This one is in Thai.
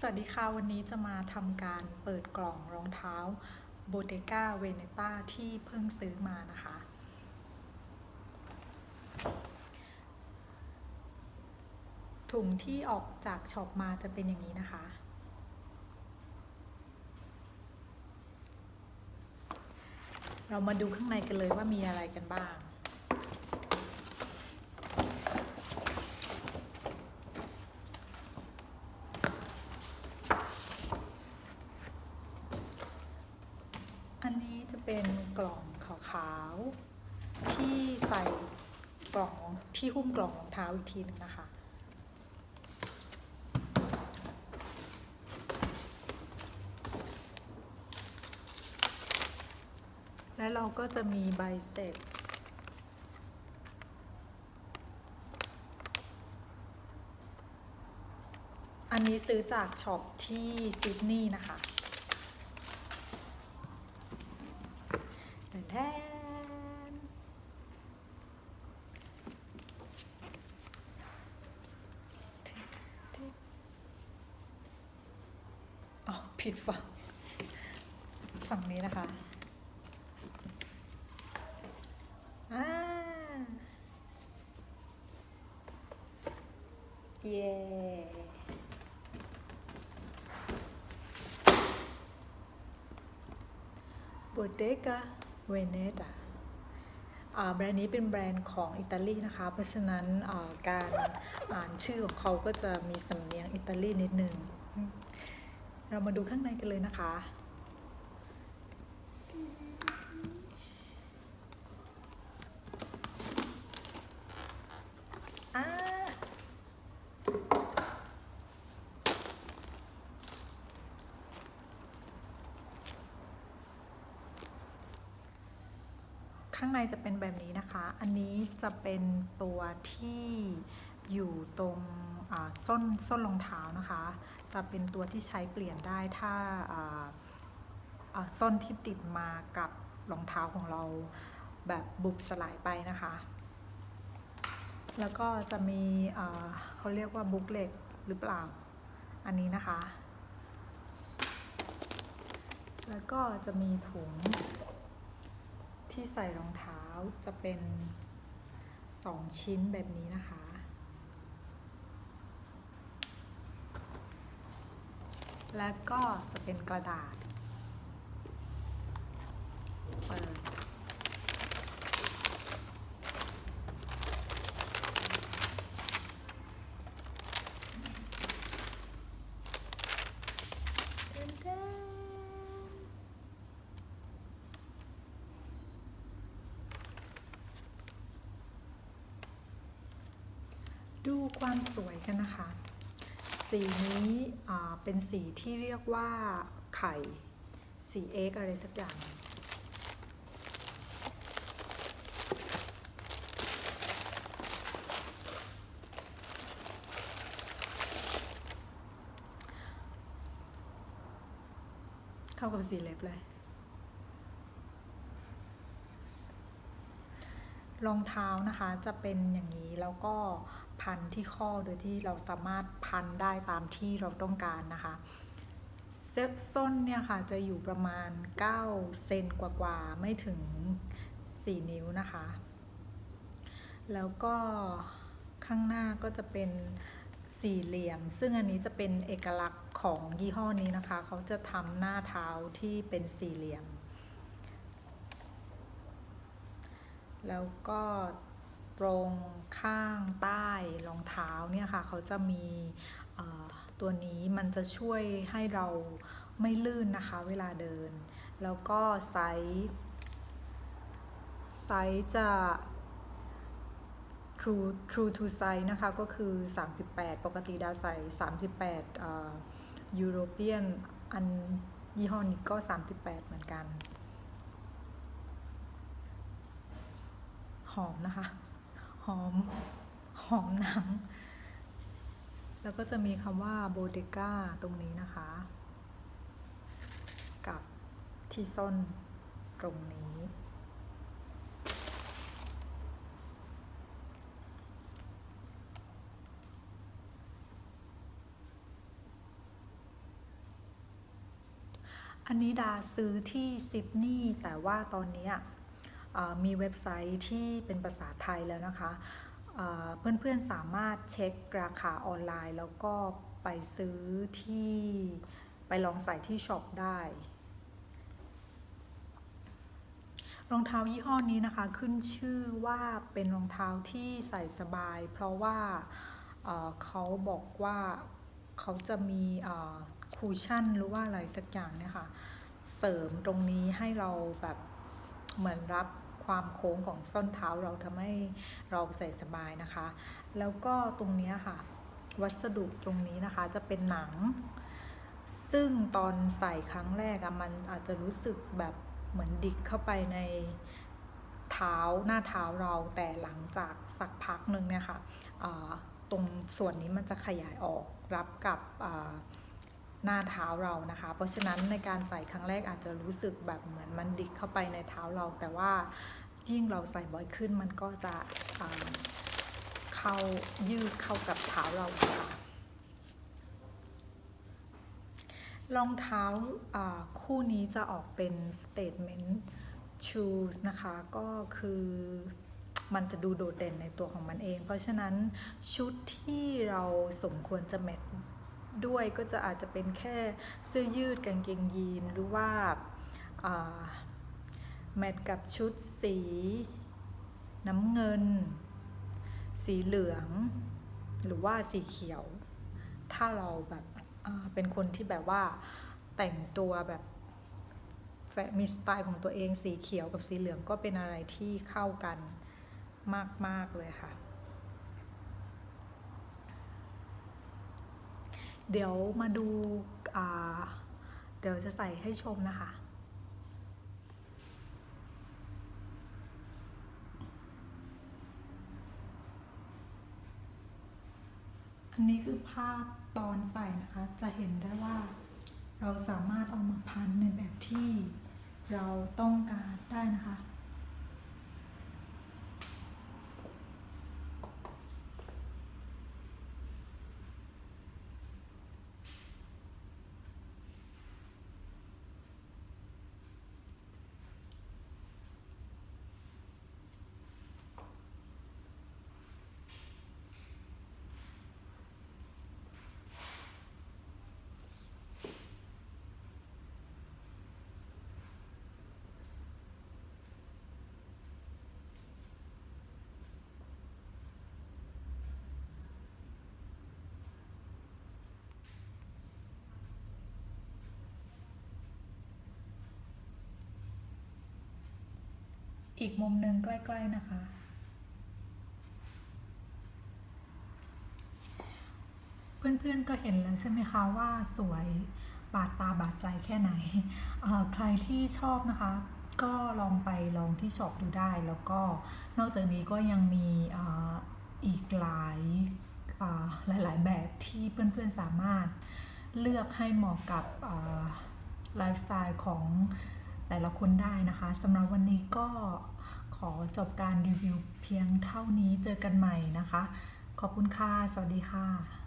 สวัสดีค่ะ วันนี้จะมาทำการเปิดกล่องรองเท้า b o t e g a Veneta ที่เพิ่งซื้อมานะคะ ถุงที่ออกจากช็อปมาจะเป็นอย่างนี้นะคะ เรามาดูข้างในกันเลยว่ามีอะไรกันบ้าง อันนี้จะ เป็นกล่องขาวๆที่ใส่กล่องที่หุ้มกล่องรองเท้าอีกทีหนึงนะคะ และเราก็จะมีใบเสร็จอันนี้ซื้อจากช็อปที่ซิดนีย์นะคะ แทนแทนอ๋อ ผิดฝั่ง ฝั่งนี้นะคะอ่าเย้บ o เ e ก a เวเนต a อ่าแบรนด์นี้เป็นแบรนด์ของอิตาลีนะคะ เพราะฉะนั้นการอ่านชื่อของเขาก็จะมีสำเนียงอิตาลีนิดนึง เรามาดูข้างในกันเลยนะคะ ข้างในจะเป็นแบบนี้นะคะ อันนี้จะเป็นตัวที่ อยู่ตรงส้นส้นรองเท้านะคะ จะเป็นตัวที่ใช้เปลี่ยนได้ถ้าส้นที่ติดมากับรองเท้าของเราแบบบุบสลายไปนะคะ แล้วก็จะมีเขาเรียกว่าบุ๊กเล็ตหรือเปล่า อันนี้นะคะ แล้วก็จะมีถุงที่ใส่รองเท้าจะเป็นสองชิ้นแบบนี้นะคะ แล้วก็จะเป็นกระดาษเปิดเดินเดินดูความสวยกันนะคะ สีนี้เป็นสีที่เรียกว่าไข่สีเอ็กอะไรสักอย่าง เข้ากับสีเล็บเลย รองเท้านะคะจะเป็นอย่างนี้แล้วก็ พันที่ข้อโดยที่เราสามารถพันได้ตามที่เราต้องการนะคะเซฟส้นเนี่ยค่ะจะอยู่ประมาณ 9 เซนกว่าๆไม่ถึง 4 นิ้วนะคะ แล้วก็ข้างหน้าก็จะเป็นสี่เหลี่ยม ซึ่งอันนี้จะเป็นเอกลักษณ์ของยี่ห้อนี้นะคะ เขาจะทำหน้าเท้าที่เป็นสี่เหลี่ยม แล้วก็ ตรงข้างใต้รองเท้าเนี่ยค่ะเขาจะมีตัวนี้มันจะช่วยให้เราไม่ลื่นนะคะเวลาเดิน แล้วก็ไซส์ไซส์จะ true true to size นะคะก็คือ 38 ปกติดาใส่38เอ่อ European อันยี่ห้อนี้ก็ 38 เหมือนกัน หอมนะคะ หอม หอมหนัง แล้วก็จะมีคำว่าโบเดก้าตรงนี้นะคะ กับที่ส้นตรงนี้ อันนี้ดาซื้อที่ซิดนีย์แต่ว่าตอนเนี้ย มีเว็บไซต์ที่เป็นภาษาไทยแล้วนะคะเพื่อนๆสามารถเช็คราคาออนไลน์ แล้วก็ไปซื้อที่ไปลองใส่ที่ช็อปได้รองเท้ายี่ห้อนี้นะคะขึ้นชื่อว่าเป็นรองเท้าที่ใส่สบาย เพราะว่าเอ่อเขาบอกว่าเขาจะมีคูชั่นหรือว่าอะไรสักอย่างเนี่ยค่ะ เสริมตรงนี้ให้เราแบบเหมือนรับ ความโค้งของส้นเท้าเราทำให้เราใส่สบายนะคะ แล้วก็ตรงนี้ค่ะ วัสดุตรงนี้นะคะจะเป็นหนัง ซึ่งตอนใส่ครั้งแรกอะมันอาจจะรู้สึกแบบเหมือนดิกเข้าไปในเท้าหน้าเท้าเราแต่หลังจากสักพักหนึ่งเนี่ยค่ะตรงส่วนนี้มันจะขยายออกรับกับ หน้าเท้าเรานะคะ เพราะฉะนั้นในการใส่ครั้งแรกอาจจะรู้สึกแบบเหมือนมันดิกเข้าไปในเท้าเรา แต่ว่ายิ่งเราใส่บ่อยขึ้นมันก็จะเข้ายืดเข้ากับเท้าเราค่ะรองเท้าอ่าคู่นี้จะออกเป็น statement shoes นะคะ ก็คือมันจะดูโดดเด่นในตัวของมันเอง เพราะฉะนั้นชุดที่เราสมควรจะแมท ด้วยก็จะอาจจะเป็นแค่เสื้อยืดกางเกงยีนหรือว่าแมทกับชุดสี น้ำเงิน สีเหลือง หรือว่าสีเขียว ถ้าเราแบบเป็นคนที่แบบว่าแต่งตัวแบบแมีสไตล์ของตัวเองสีเขียวกับสีเหลืองก็เป็นอะไรที่เข้ากันมาก ๆ เลยค่ะ เดี๋ยวมาดูเดี๋ยวจะใส่ให้ชมนะคะ อันนี้คือภาพตอนใส่นะคะ จะเห็นได้ว่าเราสามารถเอามาพันในแบบที่เราต้องการได้นะคะ อีกมุมหนึ่งใกล้ ๆ นะคะ เพื่อนๆก็เห็นแล้วใช่ไหมคะว่าสวยบาดตาบาดใจแค่ไหน ใครที่ชอบนะคะ ก็ลองไปลองที่ช็อปดูได้ แล้วก็นอกจากนี้ก็ยังมีอ,อีกหลายหลาย ๆ แบบที่เพื่อนๆสามารถเลือกให้เหมาะกับไลฟ์สไตล์ของแต่ละคนได้นะคะสำหรับวันนี้ก็ ขอจบการรีวิวเพียงเท่านี้เจอกันใหม่นะคะ ขอบคุณค่ะ สวัสดีค่ะ